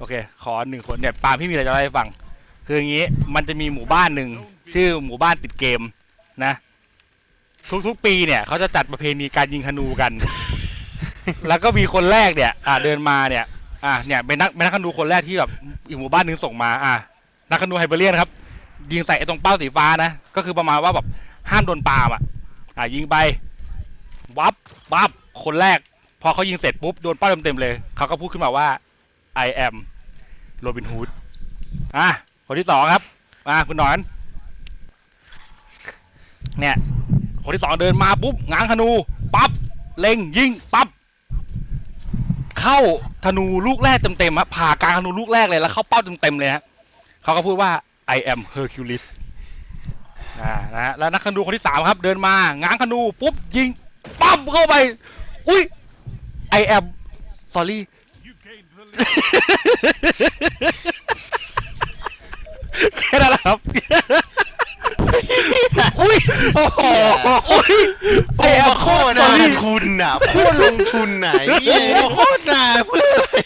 โอเค ขอหนึ่งคนเนี่ยปาล์มพี่มีอะไรจะเล่าให้ฟัง คืออย่างนี้ มันจะมีหมู่บ้านหนึ่งชื่อหมู่บ้านติดเกมนะ ทุกๆปีเนี่ยเขาจะจัดประเพณีการยิงธนูกัน แล้วก็มีคนแรกเนี่ย อ่าเดินมาเนี่ย อ่าเนี่ยเป็นนักเป็นนักธนูคนแรกที่แบบอีกหมู่บ้านหนึ่งส่งมา อ่านักธนูไฮเบเรียนครับ ยิงใส่ไอ้ตรงเป้าสีฟ้านะ ก็คือประมาณว่าแบบห้ามโดนปาล์มอะ อ่ายิงไป วับวับคนแรก พอเขายิงเสร็จปุ๊บโดนเป้าเต็มๆเลยเขาก็พูดขึ้นมาว่า I am โรบินฮูดอะคนที่สองครับอะคุณหนอน เนี่ย คนที่สองเดินมาปุ๊บง้างธนูปั๊บเล็งยิงปั๊บเข้าธนูลูกแรกเต็มๆฮะผ่ากลางธนูลูกแรกเลยแล้วเข้าเป้าเต็มๆเลยฮะเขาก็พูดว่า I am Hercules อ่านะฮะแล้วนักธนูคนที่สามครับ เดินมาง้างธนูปุ๊บยิงปั๊บเข้าไป อุ้ย I am sorry แค่นั้นแหละครับ อุ้ยโอ้โหอุ้ยโอ้โหโคตรนาทุนอะโคตรลงทุนไหนเหี้ยโคตรนาเพื่ออะไร